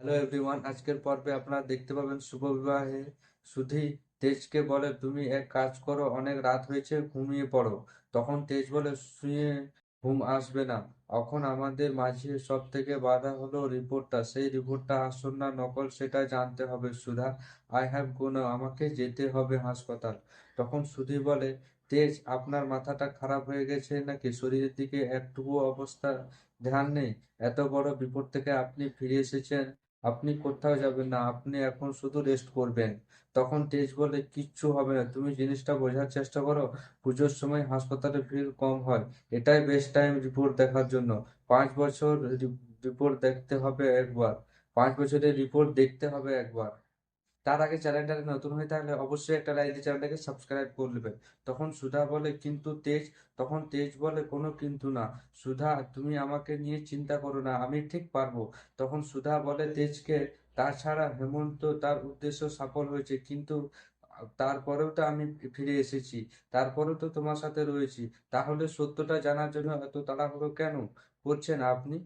Hello everyone, আজকের পর্বে আপনারা দেখতে পাবেন শুভ বিবাহে সুধী তেজকে বলে, তুমি এক কাজ করো, অনেক রাত হয়েছে, ঘুমিয়ে পড়ো। তখন তেজ বলে, শুয়ে ঘুম আসবে না। এখন আমাদের মাঝে সব থেকে বাধা হলো রিপোর্টটা। সেই রিপোর্টটা আসল না, নকল সেটা জানতে হবে। সুধা আই হ্যাভ কোনো আমাকে যেতে হবে হাসপাতাল। তখন সুধী বলে, তেজ, আপনার মাথাটা খারাপ হয়ে গেছে নাকি? শরীরের দিকে একটুকু অবস্থা, ধ্যান নেই? এত বড় বিপদ থেকে আপনি ফিরে এসেছেন? আপনি কোথাও যাবেন না, আপনি এখন শুধু রেস্ট করবেন। তখন তেজ বলে কিচ্ছু হবে না। তুমি জিনিসটা বোঝার চেষ্টা করো, পুজোর সময় হাসপাতালে ভিড় কম হয়। এটাই বেস্ট টাইম রিপোর্ট দেখার জন্য। পাঁচ বছর রিপোর্ট দেখতে হবে একবার। পাঁচ বছরের রিপোর্ট দেখতে হবে একবার। তার আগে চ্যানেলটা নতুন হয়ে থাকলে অবশ্যই একটা লাইক দিয়ে চ্যানেলটাকে সাবস্ক্রাইব করে নেবেন। তখন সুধা বলে, কিন্তু তেজ তখন তেজ বলে, কোনো কিন্তু না। সুধা, তুমি আমাকে নিয়ে চিন্তা করো না, আমি ঠিক পারব। তখন সুধা বলে, তেজকে, তাছাড়া হেমন্ত তার উদ্দেশ্য সফল হয়েছে, কিন্তু তারপরেও তো আমি ফিরে এসেছি, তারপরেও তো তোমার সাথে রয়েছি। তাহলে সত্যটা জানার জন্য এত তাড়াহুড়ো কেন করছেন আপনি?